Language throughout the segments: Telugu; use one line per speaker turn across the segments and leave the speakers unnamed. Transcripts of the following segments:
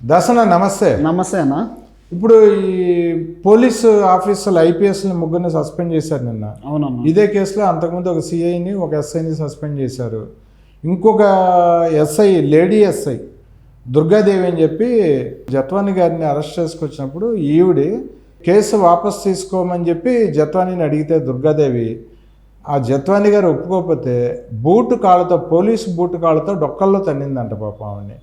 దసన నమస్తే.
నమస్తే అన్న.
ఇప్పుడు ఈ పోలీసు ఆఫీసర్లు ఐపీఎస్ని ముగ్గురిని సస్పెండ్ చేశారు నిన్న.
అవునన్న.
ఇదే కేసులో అంతకుముందు ఒక సిఐని ఒక ఎస్ఐని సస్పెండ్ చేశారు. ఇంకొక ఎస్ఐ లేడీ ఎస్ఐ దుర్గాదేవి అని చెప్పి జత్వాని గారిని అరెస్ట్ చేసుకొచ్చినప్పుడు ఈవిడి కేసు వాపస్ తీసుకోమని చెప్పి జత్వానీని అడిగితే దుర్గాదేవి ఆ జత్వాని గారు ఒప్పుకోకపోతే బూటు కాళ్ళతో పోలీసు బూటు కాళ్ళతో డొక్కల్లో తన్నిందంట పాపం ఆవిడని.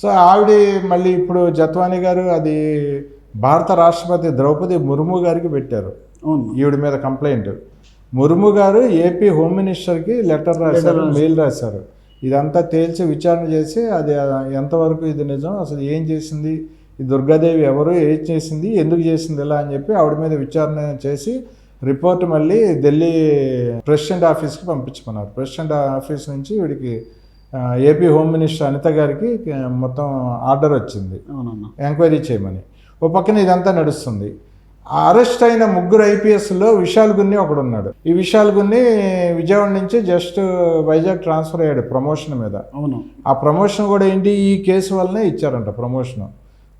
సో ఆవిడ మళ్ళీ ఇప్పుడు జత్వాని గారు అది భారత రాష్ట్రపతి ద్రౌపది ముర్ము గారికి పెట్టారు. ఈవిడ మీద కంప్లైంట్. ముర్ము గారు ఏపీ హోమ్ మినిస్టర్కి లెటర్ రాశారు మెయిల్ రాశారు. ఇదంతా తేల్చి విచారణ చేసి అది ఎంతవరకు ఇది నిజం అసలు ఏం చేసింది ఈ దుర్గాదేవి ఎవరు ఏం చేసింది ఎందుకు చేసింది ఇలా అని చెప్పి ఆవిడ మీద విచారణ చేసి రిపోర్ట్ మళ్ళీ ఢిల్లీ ప్రెసిడెంట్ ఆఫీస్కి పంపించుకున్నారు ప్రెసిడెంట్ ఆఫీస్ నుంచి వీడికి ఏపీ హోమ్ మినిస్టర్ అనిత గారికి మొత్తం ఆర్డర్ వచ్చింది.
అవునన్న.
ఎంక్వైరీ చేయమని. ఓ పక్కన ఇదంతా నడుస్తుంది. అరెస్ట్ అయిన ముగ్గురు ఐపీఎస్లో విశాల్ గున్ని ఒకడు ఉన్నాడు ఈ విశాల్ గున్ని విజయవాడ నుంచి జస్ట్ వైజాగ్ ట్రాన్స్ఫర్ అయ్యాడు ప్రమోషన్ మీద.
అవును.
ఆ ప్రమోషన్ కూడా ఏంటి? ఈ కేసు వల్లనే ఇచ్చారంట ప్రమోషన్.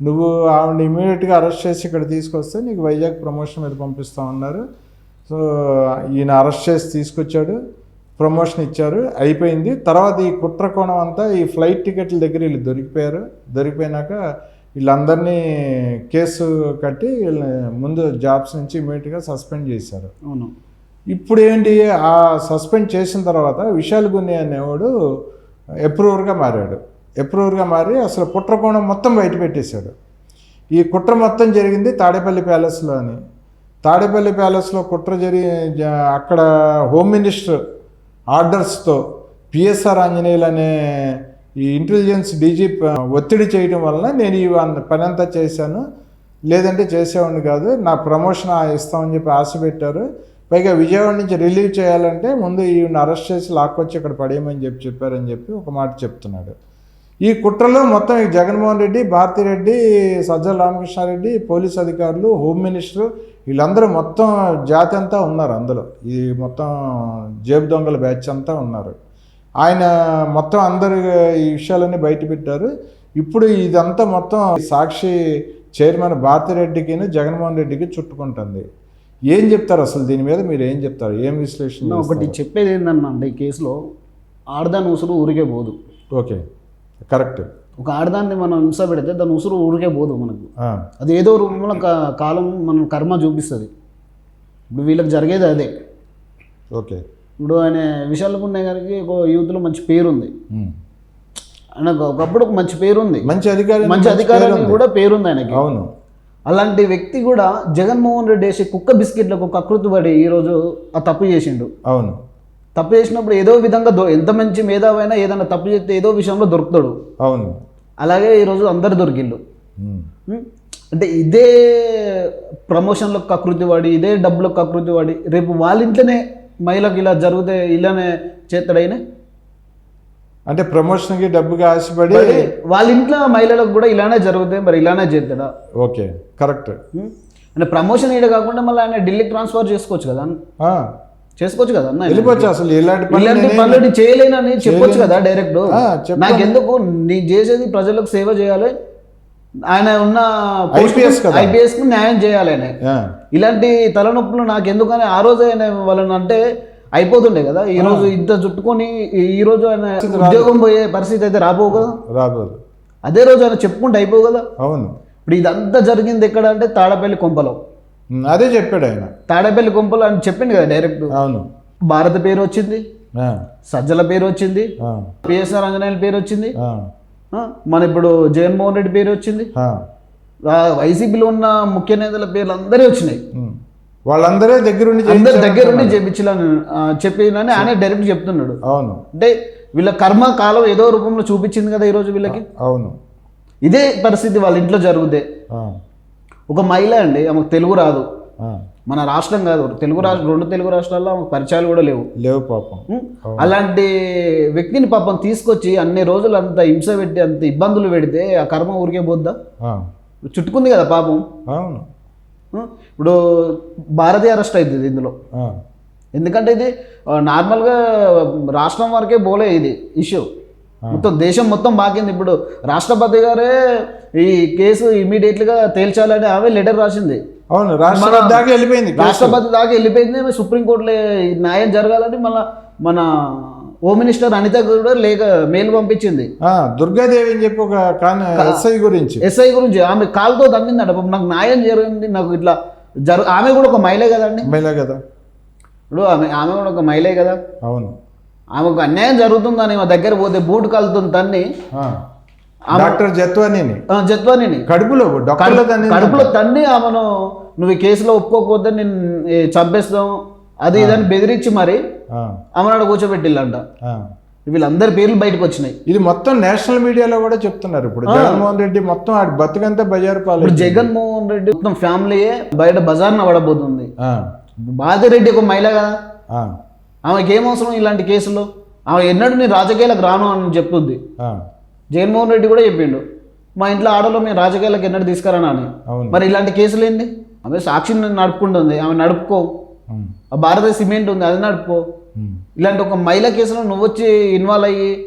నువ్వు ఆవిడ ఇమీడియట్గా అరెస్ట్ చేసి ఇక్కడ తీసుకొస్తే నీకు వైజాగ్ ప్రమోషన్ మీద పంపిస్తామన్నారు. సో ఈయన అరెస్ట్ చేసి తీసుకొచ్చాడు. ప్రమోషన్ ఇచ్చారు. అయిపోయింది. తర్వాత ఈ కుట్ర కోణం అంతా ఈ ఫ్లైట్ టికెట్ల దగ్గర వీళ్ళు దొరికిపోయారు. దొరికిపోయినాక వీళ్ళందరినీ కేసు కట్టి వీళ్ళని ముందు జాబ్స్ నుంచి ఇమీడియట్గా సస్పెండ్ చేశారు.
అవును.
ఇప్పుడు ఏంటి ఆ సస్పెండ్ చేసిన తర్వాత విశాల్ గున్ని అనేవాడు అప్రూవర్గా మారాడు. అప్రూవర్గా మారి అసలు కుట్రకోణం మొత్తం బయట పెట్టేశాడు. ఈ కుట్ర మొత్తం జరిగింది తాడేపల్లి ప్యాలెస్లో అని. తాడేపల్లి ప్యాలెస్లో కుట్ర జరిగి అక్కడ హోమ్ మినిస్టర్ ఆర్డర్స్తో పిఎస్ఆర్ ఆంజనేయులు అనే ఈ ఇంటెలిజెన్స్ డీజీ ఒత్తిడి చేయడం వలన నేను ఈ పని అంతా చేశాను. లేదంటే చేసేవాడిని కాదు నా ప్రమోషన్ ఆ ఇస్తామని చెప్పి ఆశ పెట్టారు. పైగా విజయవాడ నుంచి రిలీవ్ చేయాలంటే ముందు ఈయన అరెస్ట్ చేసి లాక్కొచ్చి ఇక్కడ పడేయమని చెప్పి చెప్పారని చెప్పి ఒక మాట చెప్తున్నాడు. ఈ కుట్రలో మొత్తం ఈ జగన్మోహన్ రెడ్డి భారతిరెడ్డి సజ్జల రామకృష్ణారెడ్డి పోలీస్ అధికారులు హోమ్ మినిస్టర్ వీళ్ళందరూ మొత్తం జాతి అంతా ఉన్నారు అందులో. ఈ మొత్తం జేబు దొంగల బ్యాచ్ అంతా ఉన్నారు. ఆయన మొత్తం అందరు ఈ విషయాలన్నీ బయట పెట్టారు. ఇప్పుడు ఇదంతా మొత్తం సాక్షి చైర్మన్ భారతిరెడ్డికి జగన్మోహన్ రెడ్డికి చుట్టుకుంటుంది. ఏం చెప్తారు అసలు దీని మీద? మీరు ఏం చెప్తారు? ఏం విశ్లేషణ
ఒకటి? చెప్పేది ఏంటన్నా ఈ కేసులో ఆడదాని ఉసురు ఊరికే పోదు.
ఓకే. కరెక్ట్.
ఒక ఆడదాన్ని మనం హింస పెడితే దాని ఉసురు ఊరికే పోదు మనకు. అది ఏదో రూపంలో కాలం మన కర్మ చూపిస్తుంది. ఇప్పుడు వీళ్ళకి జరిగేది అదే.
ఓకే.
ఇప్పుడు ఆయన విశాల్ పుణ్య గారికి ఒక యూత్లో మంచి పేరు ఉంది
ఉమ్.
ఆయనకు ఒకప్పుడు ఒక మంచి పేరు ఉంది
మంచి అధికారి
మంచి అధికారానికి కూడా పేరుంది ఆయనకి.
అవును.
అలాంటి వ్యక్తి కూడా జగన్మోహన్ రెడ్డి వేసే కుక్క బిస్కెట్లకు కకృతి పడి ఈరోజు ఆ తప్పు చేసిండు.
అవును.
తప్పు చేసినప్పుడు ఏదో విధంగా దొ- ఎంత మంచి మేధావైనా ఏదైనా తప్పు చేస్తే ఏదో విషయంలో దొరుకుతాడు.
అవును.
అలాగే ఈరోజు అందరు దొరికిళ్ళు? అంటే ఇదే ప్రమోషన్లకు కకృతి వాడి ఇదే డబ్బులకు కకృతి వాడి రేపు వాళ్ళ ఇంట్లోనే మహిళకు ఇలా జరిగితే ఇలానే చేస్తాడైనా?
అంటే ప్రమోషన్కి డబ్బుకి ఆశపడి
వాళ్ళ ఇంట్లో మహిళలకు కూడా ఇలానే జరుగుతాయి మరి ఇలానే చేస్తాడా?
Okay correct?
అంటే ప్రమోషన్ ఈడ కాకుండా మళ్ళీ ఆయన ఢిల్లీకి ట్రాన్స్ఫర్ చేసుకోవచ్చు కదా. చేసుకోవచ్చు కదా అన్న.
వెళ్ళిపోవచ్చు అసలు ఇలాంటి
ఇలాంటి
నేనే-
పనులు చేయలేనని చెప్పొచ్చు కదా డైరెక్ట్
ఆ, చెప్పాను.
నాకెందుకు? నీ చేసేది ప్రజలకు సేవ చేయాలి. ఆయన ఉన్న. ఐపీఎస్కు న్యాయం చేయాలి ఆయన. ఇలాంటి తలనొప్పులు నాకు ఎందుకని ఆ రోజు ఆయన వాళ్ళని అంటే అయిపోతుండే కదా. ఈ రోజు ఇంత చుట్టుకొని ఈ- రోజు ఆయన ఉద్యోగం పోయే పరిస్థితి అయితే రాబోవు కదా.
రాబోదు.
అదే రోజు ఆయన చెప్పుకుంటే అయిపోవు కదా.
అవును.
ఇప్పుడు ఇదంతా జరిగింది ఎక్కడ అంటే తాడపల్లి కొంపలో.
అదే చెప్పాడు ఆయన.
తాడపల్లి కొంపలో అని చెప్పింది కదా డైరెక్ట్.
అవును.
భారత పేరు వచ్చింది. సజ్జల పేరు వచ్చింది. పిఎస్ఆర్ అంజనేయుల పేరు వచ్చింది. మన ఇప్పుడు జగన్మోహన్ రెడ్డి పేరు వచ్చింది. వైసీపీలో ఉన్న ముఖ్య నేతల పేర్లు అందరూ వచ్చినాయి.
వాళ్ళందరే దగ్గరుండి
అందరి
చేయించారు
దగ్గర ఉండి చెప్పించాలని చెప్పినని ఆయన డైరెక్ట్ చెప్తున్నాడు.
అవును.
అంటే వీళ్ళ కర్మ కాలం ఏదో రూపంలో చూపించింది కదా ఈరోజు వీళ్ళకి.
అవును.
ఇదే పరిస్థితి వాళ్ళ ఇంట్లో జరుగుతే.
ఆ,
ఒక మహిళ అండి ఆమెకు తెలుగు రాదు. మన రాష్ట్రం కాదు తెలుగు రాష్ట్ర రెండు తెలుగు రాష్ట్రాల్లో ఆమెకు పరిచయాలు కూడా లేవు.
లేవు పాపం?
అలాంటి వ్యక్తిని పాపం తీసుకొచ్చి అన్ని రోజులు అంత హింస పెట్టి అంత ఇబ్బందులు పెడితే ఆ కర్మ ఊరికే పోద్దా? చుట్టుకుంది కదా పాపం? ఇప్పుడు భారతీ అరెస్ట్ అవుతుంది ఇందులో. ఎందుకంటే ఇది నార్మల్గా రాష్ట్రం వరకే పోలే ఇది ఇష్యూ. మొత్తం దేశం మొత్తం బాకింది ఇప్పుడు రాష్ట్రపతి గారే ఈ కేసు ఇమీడియట్గా తేల్చాలని ఆమె లెటర్ రాసింది.
అవును రాష్ట్రపతి దాకా వెళ్ళిపోయింది.
రాష్ట్రపతి దాకా వెళ్ళిపోయింది. సుప్రీంకోర్టులో న్యాయం జరగాలని మళ్ళీ మన హోమ్ మినిస్టర్ అనిత కూడా లేక మెయిల్ పంపించింది.
ఆ, దుర్గాదేవి అని చెప్పి ఒక ఎస్ఐ గురించి.
ఎస్ఐ గురించి ఆమె కాలుతో పాపం నాకు న్యాయం జరిగింది. నాకు ఇట్లా జరు ఆమె కూడా ఒక మహిళే కదండి.
ఎమ్మెల్యే కదా.
ఇప్పుడు ఆమె ఆమె కూడా ఒక మహిళే కదా.
అవును.
ఆమెకు అన్యాయం జరుగుతుందని మా దగ్గర పోతే బూట్ కాలుతుంది తన్ని.
డాక్టర్ జత్వానీని.
జత్వానిని.
కడుపులో
కడుపులో తన్ని ఆమెను నువ్వు ఈ కేసులో ఒప్పుకోకపోతే నేను చంపేస్తాం. అది ఇదని బెదిరించి మరి ఆమెనాడు కూర్చోబెట్టిల్లంట. వీళ్ళందరి పేర్లు బయటకు వచ్చినాయి.
ఇది మొత్తం నేషనల్ మీడియాలో కూడా చెప్తున్నారు ఇప్పుడు. జగన్మోహన్ రెడ్డి మొత్తం ఆడి బతుకంతా బజారు పాలు
జగన్మోహన్ రెడ్డి మొత్తం ఫ్యామిలీయే బయట బజార్న పడబోతుంది.
ఆ,
రెడ్డి ఒక మహిళ కదా. ఆమెకి ఏం అవసరం ఇలాంటి కేసులు? ఆమె ఎన్నడూ నేను రాజకీయాలకు రాను అని చెప్తుంది.
ఆ,
జగన్మోహన్ రెడ్డి కూడా చెప్పిండు. మా ఇంట్లో ఆడలో మేము రాజకీయాలకు ఎన్నడూ తీసుకురాను అని. మరి ఇలాంటి కేసులు ఏంది? ఆమె సాక్షిని నడుపుకుంటుంది. ఆమె నడుపుకో. భారత సిమెంట్ ఉంది అది నడుపుకో. ఇలాంటి ఒక మహిళ కేసులో నువ్వు వచ్చి ఇన్వాల్వ్ అయ్యి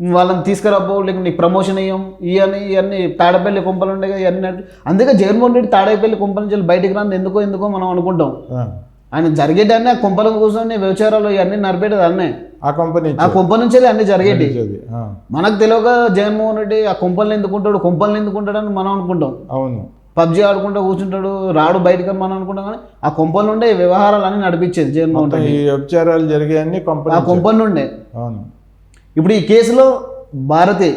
వాళ్ళని తీసుకురాపో లేక నీకు ప్రమోషన్ ఇయ్యం ఇవన్నీ ఇవన్నీ తాడపల్లి కుంపలు ఉండే ఇవన్నీ అందుకే జగన్మోహన్ రెడ్డి తాడేపల్లి కుంపల నుంచి బయటికి రాని ఎందుకో ఎందుకో మనం అనుకుంటాం. ఆయన జరిగేటన్నీ ఆ కుంపల కూర్చొని వ్యవచారాలు ఇవన్నీ నడిపేటది అన్నే.
ఆ కంపెనీ
ఆ కుంప నుంచి అన్ని జరిగేటి. మనకు తెలియక జగన్మోహన్ రెడ్డి ఆ కుంపల్ని ఎందుకుంటాడు కుంపల్ని ఎందుకుంటాడని మనం అనుకుంటాం.
అవును.
పబ్జి ఆడుకుంటూ కూర్చుంటాడు రాడు బయటకు అని మనం అనుకుంటాం కానీ ఆ కుంపల నుండే ఈ వ్యవహారాలన్నీ నడిపించేది జగన్మోహన్ రెడ్డి.
ఈ వ్యభిచారాలు జరిగాయన్ని
ఆ కుంపల నుండే.
అవును.
ఇప్పుడు ఈ కేసులో భారతి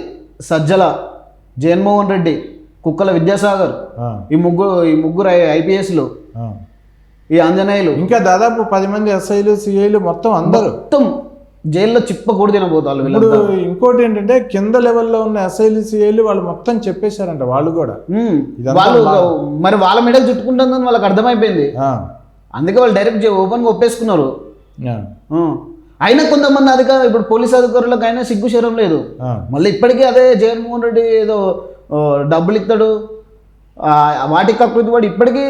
సజ్జల జగన్మోహన్ రెడ్డి కుక్కల విద్యాసాగర్ ఈ ముగ్గురు ఈ ముగ్గురు ఐపీఎస్లు. ఈ ఆంజనేయులు.
ఇంకా దాదాపు పది మంది ఎస్ఐలు సిఐలు మొత్తం అందరూ.
మొత్తం జైల్లో చిప్ప కూడా తినబోతారు
ఇప్పుడు ఇంకోటి ఏంటంటే కింద లెవెల్లో ఉన్న ఎస్ఐలు సిఐలు వాళ్ళు మొత్తం చెప్పేశారంట వాళ్ళు కూడా.
వాళ్ళు మరి వాళ్ళ మెడలు చుట్టుకుంటుందని వాళ్ళకి అర్థమైపోయింది. అందుకే వాళ్ళు డైరెక్ట్ ఓపెన్గా ఒప్పేసుకున్నారు. అయినా కొంతమంది అధికారులు ఇప్పుడు పోలీస్ అధికారులకు అయినా సిగ్గు శరం లేదు. మళ్ళీ ఇప్పటికీ అదే జగన్మోహన్ రెడ్డి ఏదో డబ్బులు ఇస్తాడు. వాటికి కకృతి వాడు ఇప్పటికీ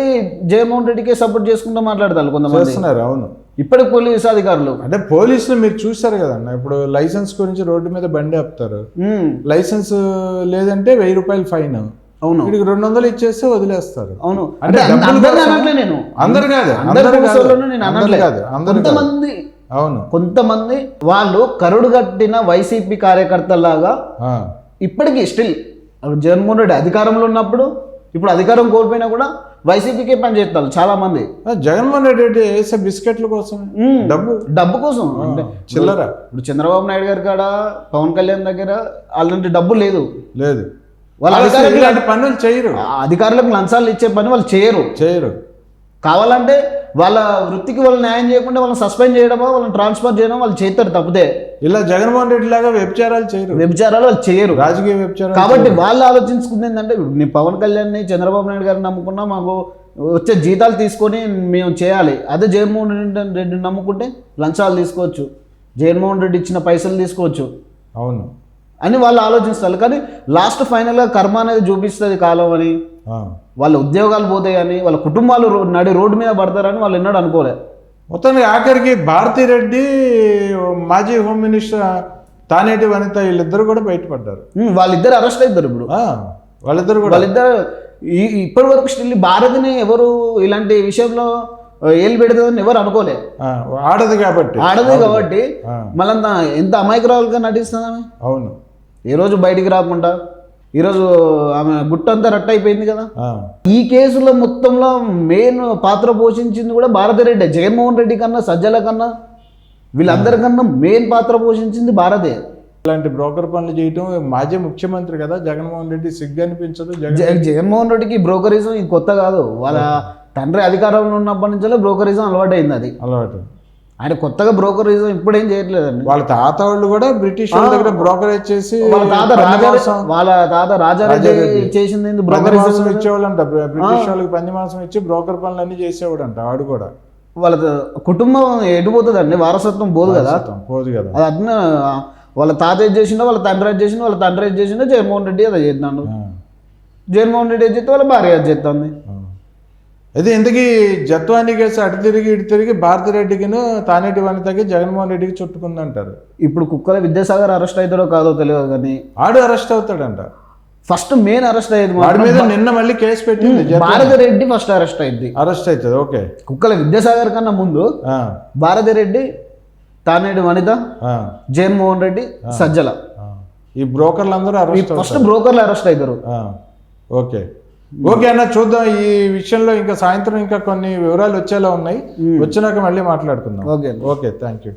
జగన్మోహన్ రెడ్డికే సపోర్ట్ చేసుకుంటూ మాట్లాడతారు కొంతమంది.
చేస్తున్నారు అవును.
ఇప్పటికి పోలీస్ అధికారులు.
అంటే పోలీసులు మీరు చూశారు కదన్న ఇప్పుడు లైసెన్స్ గురించి రోడ్డు మీద బండి ఆపుతారు. లైసెన్స్ లేదంటే వెయ్యి రూపాయలు ఫైన్.
అవును.
వీడికి రెండు వందలు ఇచ్చేస్తే వదిలేస్తారు.
అవును.
అంటే
అనట్లే నేను.
అందరు కాదు
అందరి
కాదు
నేను అనట్లే. కొంతమంది.
అవును.
కొంతమంది వాళ్ళు కరుడు కట్టిన వైసీపీ కార్యకర్తలాగా ఇప్పటికీ స్టిల్ జగన్మోహన్ రెడ్డి అధికారంలో ఉన్నప్పుడు ఇప్పుడు అధికారం కోల్పోయినా కూడా వైసీపీకే పనిచేస్తారు చాలా మంది
జగన్మోహన్ రెడ్డి వేసే బిస్కెట్ల కోసం డబ్బు.
డబ్బు కోసం. అంటే
చిల్లర.
ఇప్పుడు చంద్రబాబు నాయుడు గారి కాడ పవన్ కళ్యాణ్ దగ్గర అలాంటి డబ్బు లేదు.
లేదు.
వాళ్ళ
పనులు చేయరు.
అధికారులకు లంచాలు ఇచ్చే పని వాళ్ళు చేయరు.
చేయరు.
కావాలంటే వాళ్ళ వృత్తికి వాళ్ళు న్యాయం చేయకుండా వాళ్ళని సస్పెండ్ చేయడమో వాళ్ళని ట్రాన్స్ఫర్ చేయడం వాళ్ళు చేస్తారు తప్పితే.
ఇలా జగన్మోహన్ రెడ్డి లాగా వ్యభిచారాలు చేయరు.
వ్యభిచారాలు వాళ్ళు చేయరు.
రాజకీయ వ్యభిచారాలు
కాబట్టి వాళ్ళు ఆలోచించుకుంది ఏంటంటే నీ పవన్ కళ్యాణ్ని చంద్రబాబు నాయుడు గారిని నమ్ముకున్నా మాకు వచ్చే జీతాలు తీసుకొని మేము చేయాలి. అదే జగన్మోహన్ రెడ్డి రెడ్డిని నమ్ముకుంటే లంచాలు తీసుకోవచ్చు. జగన్మోహన్ రెడ్డి ఇచ్చిన పైసలు తీసుకోవచ్చు.
అవును.
అని వాళ్ళు ఆలోచిస్తారు. కానీ లాస్ట్ ఫైనల్గా కర్మ అనేది చూపిస్తుంది కాలం అని. వాళ్ళ ఉద్యోగాలు పోతాయని వాళ్ళ కుటుంబాలు నడి రోడ్డు మీద పడతారని వాళ్ళు ఎన్నడూ అనుకోలే.
మొత్తానికి ఆఖరికి భారతీ రెడ్డి మాజీ హోమ్ మినిస్టర్ తానేటి వనిత వీళ్ళిద్దరు కూడా బయటపడ్డారు.
వాళ్ళిద్దరు అరెస్ట్ అవుతారు ఇప్పుడు.
వాళ్ళిద్దరు కూడా.
వాళ్ళిద్దరు ఇప్పటి వరకు స్టిల్ భారత్ని ఎవరు ఇలాంటి విషయంలో ఏలు పెడుతుందని ఎవరు అనుకోలే.
ఆడదు కాబట్టి.
ఆడదు కాబట్టి మళ్ళంతా ఎంత అమాయకురాలుగా నటిస్తుంది
అవును.
ఏ రోజు బయటికి రాకుండా ఈరోజు ఆమె గుట్టంతా రట్ట అయిపోయింది కదా. ఈ కేసులో మొత్తంలో మెయిన్ పాత్ర పోషించింది కూడా భారతిరెడ్డి జగన్మోహన్ రెడ్డి కన్నా సజ్జల కన్నా. వీళ్ళందరికన్నా మెయిన్ పాత్ర పోషించింది భారతే.
ఇలాంటి బ్రోకర్ పనులు చేయటం మాజీ ముఖ్యమంత్రి కదా జగన్మోహన్ రెడ్డి సిగ్గు అనిపించదు
జగన్మోహన్ రెడ్డికి బ్రోకరిజం ఇది కొత్త కాదు. వాళ్ళ తండ్రి అధికారంలో ఉన్నప్పటి నుంచే బ్రోకరిజం అలవాటైంది అది.
అలవాటు.
ఆయన కొత్తగా బ్రోకరిజం ఇప్పుడేం చేయట్లేదండి.
వాళ్ళ తాత వాళ్ళు కూడా బ్రిటిష్ వాళ్ళ దగ్గర బ్రోకరేజ్ చేసి
వాళ్ళ తాత రాజా వాళ్ళ తాత రాజారెడ్డి చేసింది బ్రోకరిజం?
ఇచ్చేవాళ్ళంట బ్రి- బ్రిటిష్ వాళ్ళకి పంది మాంసం ఇచ్చి బ్రోకర్ పనులన్నీ చేసేవాడంట ఆడు కూడా.
వాళ్ళ కుటుంబం ఎటుపోతుందండి వారసత్వం పోదు కదా?
పోదు కదా.
అది అట్లా వాళ్ళ తాత ఏది చేసిండో వాళ్ళ తండ్రి ఏది చేసిండో వాళ్ళ తండ్రి ఏది చేసిండో జగన్మోహన్ రెడ్డి అదే చేస్తున్నాడు జగన్మోహన్ రెడ్డి ఏది చేస్తే వాళ్ళ భార్య అది చేస్తుంది?
అయితే ఇంతకీ జత్వాని కేసు అటు తిరిగి ఇటు తిరిగి భారతిరెడ్డికిను తానేటి వనితకి జగన్మోహన్ రెడ్డికి చుట్టుకుందంటారు.
ఇప్పుడు కుక్కల విద్యాసాగర్ అరెస్ట్ అవుతాడో కాదో తెలియదు కానీ
ఆడు అరెస్ట్ అవుతాడంట.
ఫస్ట్ మెయిన్ అరెస్ట్ అయ్యేది
వాడి మీద నిన్న మళ్ళీ కేసు పెట్టింది
భారతి రెడ్డి ఫస్ట్ అరెస్ట్ అయింది
అరెస్ట్ అవుతుంది ఓకే.
కుక్కల విద్యాసాగర్ కన్నా ముందు
ఆ,
భారతి రెడ్డి తానేడు వనిత జగన్మోహన్ రెడ్డి సజ్జల.
ఈ బ్రోకర్లు అందరూ
ఫస్ట్ బ్రోకర్లు అరెస్ట్ అవుతారు
ఓకే. ఓకే అన్న చూద్దాం. ఈ విషయంలో ఇంకా సాయంత్రం ఇంకా కొన్ని వివరాలు వచ్చేలా ఉన్నాయి. వచ్చినాక మళ్ళీ మాట్లాడుకుందాం.
Okay
okay thank you